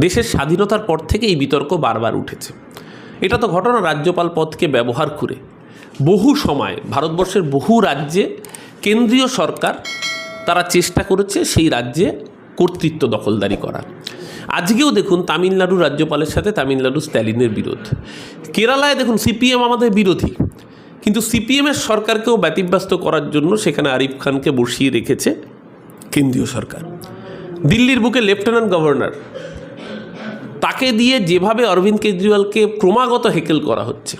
দেশের স্বাধীনতার পর থেকে এই বিতর্ক বারবার উঠেছে। এটা তো ঘটনা রাজ্যপাল পদকে ব্যবহার করে। বহু সময় ভারতবর্ষের বহু রাজ্যে কেন্দ্রীয় সরকার তারা চেষ্টা করেছে সেই রাজ্যে কর্তৃত্ব দখলদারি করা আজকেও দেখুন তামিলনাড়ু রাজ্যপালের সাথে তামিলনাড়ু স্ট্যালিনের বিরোধ। কেরালায় দেখুন সিপিএম আমাদের বিরোধী। কিন্তু সিপিএমের সরকারকেও ব্যতিব্যস্ত করার জন্য সেখানে আরিফ খানকে বসিয়ে রেখেছে কেন্দ্রীয় সরকার। দিল্লির বুকে লেফটেন্যান্ট গভর্নর তাকে দিয়ে যেভাবে অরবিন্দ কেজরিওয়ালকে ক্রমাগত হেকেল করা হচ্ছে।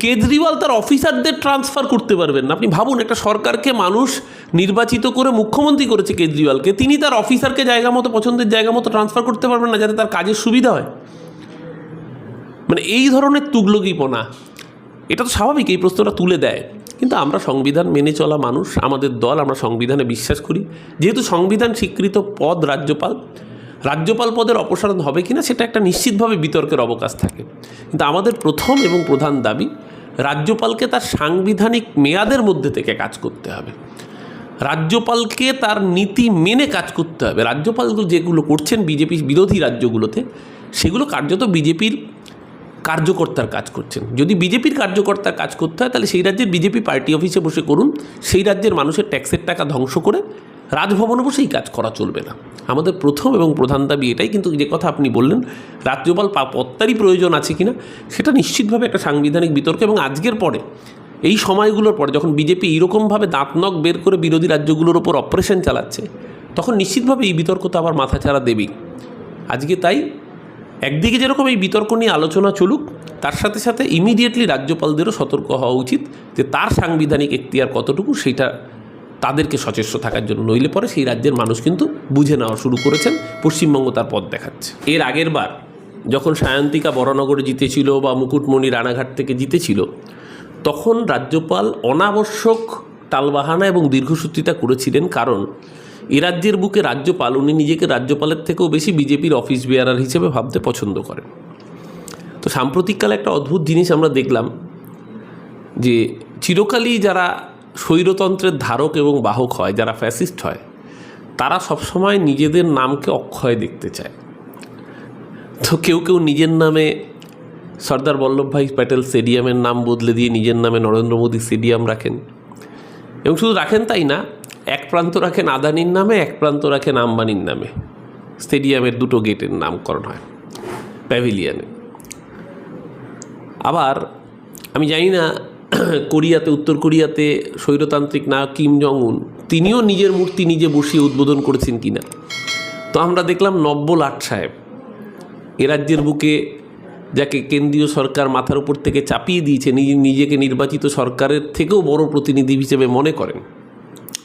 কেজরিওয়াল তার অফিসারদের ট্রান্সফার করতে পারবেন না। আপনি ভাবুন, একটা সরকারকে মানুষ নির্বাচিত করে মুখ্যমন্ত্রী করেছে কেজরিওয়ালকে, তিনি তার অফিসারকে জায়গা মতো, পছন্দের জায়গা মতো ট্রান্সফার করতে পারবেন না, যাতে তার কাজের সুবিধা হয়। মানে এই ধরনের তুগলকিপনা, এটা তো স্বাভাবিক, এই প্রশ্নটা তুলে দেয়। কিন্তু আমরা সংবিধান মেনে চলা মানুষ, আমাদের দল, আমরা সংবিধানে বিশ্বাস করি। যেহেতু সংবিধান স্বীকৃত পদ রাজ্যপাল রাজ্যপাল পদের অপসারণ হবে কিনা সেটা একটা নিশ্চিতভাবে বিতর্কের অবকাশ থাকে। কিন্তু আমাদের প্রথম এবং প্রধান দাবি, রাজ্যপালকে তার সাংবিধানিক মেয়াদের মধ্যে থেকে কাজ করতে হবে। রাজ্যপালকে তার নীতি মেনে কাজ করতে হবে। রাজ্যপালগুলো যেগুলো করছেন বিজেপি বিরোধী রাজ্যগুলোতে, সেগুলো কার্যত বিজেপির কার্যকর্তার কাজ করছেন। যদি বিজেপির কার্যকর্তার কাজ করতে হয়, তাহলে সেই রাজ্যের বিজেপি পার্টি অফিসে বসে করুন। সেই রাজ্যের মানুষের ট্যাক্সের টাকা ধ্বংস করে রাজভবনে বসে এই কাজ করা চলবে না। আমাদের প্রথম এবং প্রধান দাবি এটাই, কিন্তু যে কথা আপনি বললেন, রাজ্যপাল পত্তারই প্রয়োজন আছে কিনা, সেটা নিশ্চিতভাবে একটা সাংবিধানিক বিতর্ক এবং আজকের পরে, এই সময়গুলোর পরে যখন বিজেপি এইরকমভাবে দাঁতনক বের করে বিরোধী রাজ্যগুলোর ওপর অপারেশন চালাচ্ছে, তখন নিশ্চিতভাবে এই বিতর্ক তো আবার মাথাছাড়া দেবেই। আজকে তাই একদিকে যেরকম এই বিতর্ক নিয়ে আলোচনা চলুক, তার সাথে সাথে ইমিডিয়েটলি রাজ্যপালদেরও সতর্ক হওয়া উচিত যে তার সাংবিধানিক এখতিয়ার কতটুকু সেইটা তাদেরকে সচেষ্ট থাকার জন্য। নইলে পরে সেই রাজ্যের মানুষ কিন্তু বুঝে নেওয়া শুরু করেছেন, পশ্চিমবঙ্গ তার পথ দেখাচ্ছে। এর আগের বার যখন সায়ন্তিকা বরানগরে জিতেছিল বা মুকুটমণি রানাঘাট থেকে জিতেছিল, তখন রাজ্যপাল অনাবশ্যক টালবাহানা এবং দীর্ঘসূত্রিতা করেছিলেন কারণ এ রাজ্যের বুকে রাজ্যপাল, উনি নিজেকে রাজ্যপালের থেকেও বেশি বিজেপির অফিস বেয়ারার হিসেবে ভাবতে পছন্দ করেন। তো সাম্প্রতিককালে একটা অদ্ভুত জিনিস আমরা দেখলাম যে চিরকালই যারা স্বৈরতন্ত্রের ধারক এবং বাহক হয়, যারা ফ্যাসিস্ট হয়, তারা সবসময় নিজেদের নামকে অক্ষয় দেখতে চায়। তো কেউ কেউ নিজের নামে সর্দার বল্লভভাই প্যাটেল স্টেডিয়ামের নাম বদলে দিয়ে নিজের নামে নরেন্দ্র মোদী স্টেডিয়াম রাখেন। এবং শুধু রাখেন তাই না, এক প্রান্ত রাখেন আদানির নামে, এক প্রান্ত রাখেন আম্বানির নামে। স্টেডিয়ামের দুটো গেটের নামকরণ হয়, প্যাভিলিয়নে। আবার, আমি জানি না কোরিয়াতে, উত্তর কোরিয়াতে স্বৈরতান্ত্রিক নায়ক কিম জং উন তিনিও নিজের মূর্তি নিজে বসিয়ে উদ্বোধন করেছেন কিনা। তো আমরা দেখলাম নব্য লাট সাহেব, এ রাজ্যের বুকে যাকে কেন্দ্রীয় সরকার মাথার উপর থেকে চাপিয়ে দিয়েছে, নিজে, নিজেকে নির্বাচিত সরকারের থেকেও বড় প্রতিনিধি হিসেবে মনে করেন।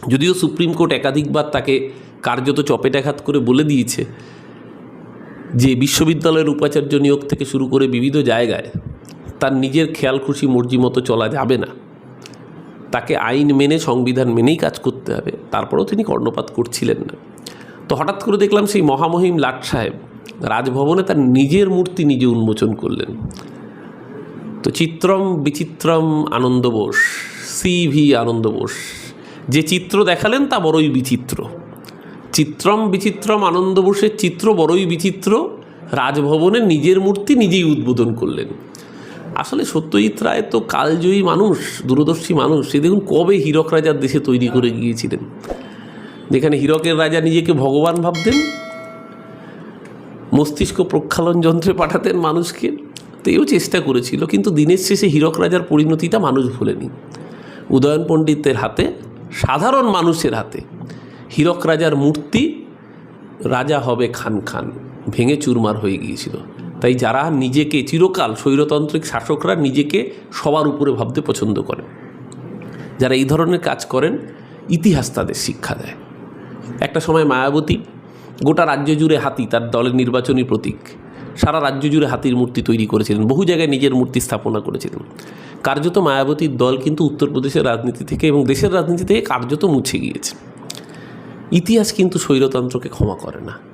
যদিও সুপ্রিম কোর্ট একাধিকবার তাকে কার্যত চপেটাঘাত করে বলে দিয়েছে যে বিশ্ববিদ্যালয়ের উপাচার্য নিয়োগ থেকে শুরু করে বিবিধ জায়গায় তার নিজের খেয়াল খুশি মর্জি মতো চলা যাবে না। তাকে আইন মেনে সংবিধান মেনেই কাজ করতে হবে, তারপরেও তিনি কর্ণপাত করছিলেন না। তো হঠাৎ করে দেখলাম সেই মহামহিম লাট সাহেব রাজভবনে তার নিজের মূর্তি নিজে উন্মোচন করলেন। তো চিত্রম বিচিত্রম আনন্দ বোস, সি ভি আনন্দ বোস, যে চিত্র দেখালেন তা বড়ই বিচিত্র। চিত্রম বিচিত্রম আনন্দ বোসের চিত্র বড়ই বিচিত্র, রাজভবনে নিজের মূর্তি নিজেই উদ্বোধন করলেন। আসলে সত্যজিৎ রায় তো কালজয়ী মানুষ, দূরদর্শী মানুষ। সে দেখুন কবে হীরক রাজার দেশে তৈরি করে গিয়েছিলেন। যেখানে হীরকের রাজা নিজেকে ভগবান ভাবতেন, মস্তিষ্ক প্রক্ষালন যন্ত্রে পাঠাতেন মানুষকে তো এও চেষ্টা করেছিল, কিন্তু দিনের শেষে হীরক রাজার পরিণতিটা মানুষ ভুলেনি। উদয়ন পণ্ডিতের হাতে, সাধারণ মানুষের হাতে, হীরক রাজার মূর্তি রাজা হবে খান খান, ভেঙে চুরমার হয়ে গিয়েছিল। তাই যারা নিজেকে চিরকাল স্বৈরতান্ত্রিক শাসকরা নিজেকে সবার উপরে ভাবতে পছন্দ করেন যারা এই ধরনের কাজ করেন, ইতিহাস তাদের শিক্ষা দেয়। একটা সময় মায়াবতী, গোটা রাজ্য জুড়ে হাতি তার দলের নির্বাচনী প্রতীক। সারা রাজ্য জুড়ে হাতির মূর্তি তৈরি করেছিলেন, বহু জায়গায় নিজের মূর্তি স্থাপনা করেছিলেন। কার্যত মায়াবতীর দল কিন্তু উত্তরপ্রদেশের রাজনীতি থেকে এবং দেশের রাজনীতি থেকে কার্যত মুছে গিয়েছে। ইতিহাস কিন্তু স্বৈরতন্ত্রকে ক্ষমা করে না।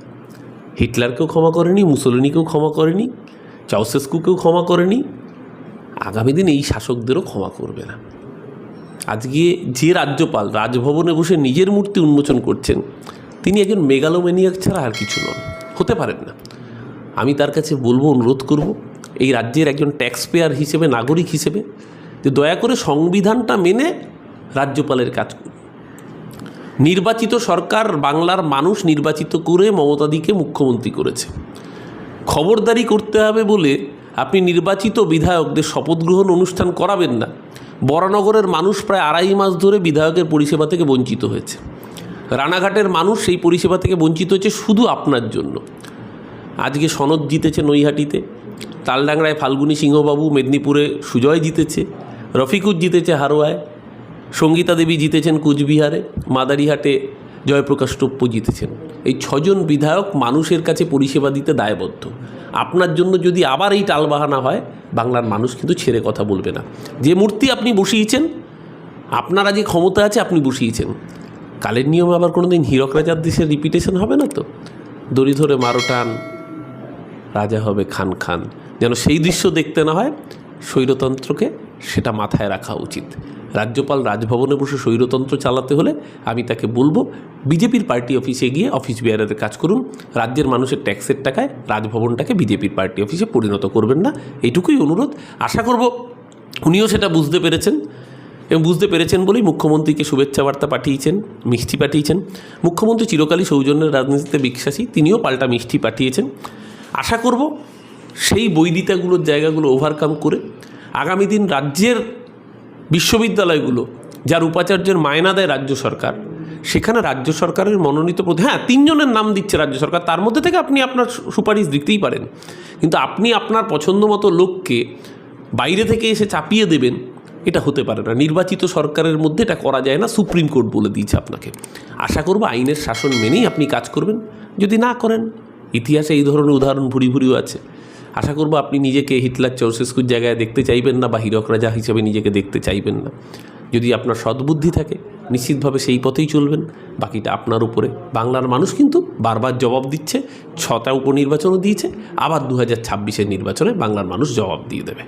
হিটলারকেও ক্ষমা করেনি, মুসলিনিকেও ক্ষমা করেনি, চাউসেস্কুকেও ক্ষমা করেনি। আগামী দিন এই শাসকদেরও ক্ষমা করবে না। আজকে যে রাজ্যপাল রাজভবনে বসে নিজের মূর্তি উন্মোচন করছেন, তিনি একজন মেগালোমেনিয়াক ছাড়া আর কিছু নন। হতে পারেন না। আমি তার কাছে বলব, অনুরোধ করব, এই রাজ্যের একজন ট্যাক্স পেয়ার হিসেবে, নাগরিক হিসেবে, যে দয়া করে সংবিধানটা মেনে রাজ্যপালের কাজ করুন। নির্বাচিত সরকার বাংলার মানুষ নির্বাচিত করে মমতাদিকে মুখ্যমন্ত্রী করেছে। খবরদারি করতে হবে বলে আপনি নির্বাচিত বিধায়কদের শপথ গ্রহণ অনুষ্ঠান করাবেন না। বরানগরের মানুষ প্রায় আড়াই মাস ধরে বিধায়কের পরিষেবা থেকে বঞ্চিত হয়েছে। রানাঘাটের মানুষ সেই পরিষেবা থেকে বঞ্চিত হয়েছে শুধু আপনার জন্য। আজকে সনদ জিতেছে নৈহাটিতে, তালডাংরায় ফাল্গুনী সিংহবাবু, মেদিনীপুরে সুজয় জিতেছে রফিকুর জিতেছে হারোয়ায় সঙ্গীতা দেবী জিতেছেন কুচবিহারে, মাদারিহাটে জয়প্রকাশ টপ্প জিতেছেন। এই ছজন বিধায়ক মানুষের কাছে পরিষেবা দিতে দায়বদ্ধ। আপনার জন্য যদি আবার এই টালবাহানা হয়, বাংলার মানুষ কিন্তু ছেড়ে কথা বলবে না। যে মূর্তি আপনি বসিয়েছেন, আপনারা যে ক্ষমতা আছে, আপনি বসিয়েছেন। কালের নিয়মে আবার কোনো দিন হীরক রাজার দেশের রিপিটেশন হবে না তো? দড়ি ধরে মারো টান, রাজা হবে খান খান। যেন সেই দৃশ্য দেখতে না হয়, স্বৈরতন্ত্রকে সেটা মাথায় রাখা উচিত। রাজ্যপাল রাজভবনে বসে স্বৈরতন্ত্র চালাতে হলে আমি তাকে বলব, বিজেপির পার্টি অফিসে গিয়ে অফিস বিয়ারের কাজ করুন। রাজ্যের মানুষের ট্যাক্সের টাকায় রাজভবনটাকে বিজেপির পার্টি অফিসে পরিণত করবেন না। এইটুকুই অনুরোধ। আশা করব উনিও সেটা বুঝতে পেরেছেন এবং বুঝতে পেরেছেন বলেই মুখ্যমন্ত্রীকে শুভেচ্ছা বার্তা পাঠিয়েছেন, মিষ্টি পাঠিয়েছেন। মুখ্যমন্ত্রী চিরকালই সৌজন্যের রাজনীতিতে বিশ্বাসী, তিনিও পাল্টা মিষ্টি পাঠিয়েছেন। আশা করব সেই বৈদিতাগুলোর জায়গাগুলো ওভারকাম করে আগামী দিন রাজ্যের বিশ্ববিদ্যালয়গুলো, যার উপাচার্যের মায়না দেয় রাজ্য সরকার, সেখানে রাজ্য সরকারের মনোনীত প্রতি হ্যাঁ তিনজনের নাম দিচ্ছে রাজ্য সরকার, তার মধ্যে থেকে আপনি আপনার সুপারিশ দিতেই পারেন। কিন্তু আপনি আপনার পছন্দ মতো লোককে বাইরে থেকে এসে চাপিয়ে দেবেন, এটা হতে পারে না। নির্বাচিত সরকারের মধ্যে এটা করা যায় না, সুপ্রিম কোর্ট বলে দিয়েছে আপনাকে। আশা করব আইনের শাসন মেনেই আপনি কাজ করবেন। যদি না করেন, ইতিহাসে এই ধরনের উদাহরণ ভুরি ভুরিও আছে। আশা করব আপনি নিজেকে হিটলার চৌসেস্কুর জায়গায় দেখতে চাইবেন না বা হীরক রাজা হিসেবে নিজেকে দেখতে চাইবেন না। যদি আপনার সদ্বুদ্ধি থাকে, নিশ্চিতভাবে সেই পথেই চলবেন। বাকিটা আপনার উপরে। বাংলার মানুষ কিন্তু বারবার জবাব দিচ্ছে, ছটা উপনির্বাচনও দিয়েছে, আবার দু হাজার নির্বাচনে বাংলার মানুষ জবাব দিয়ে দেবে।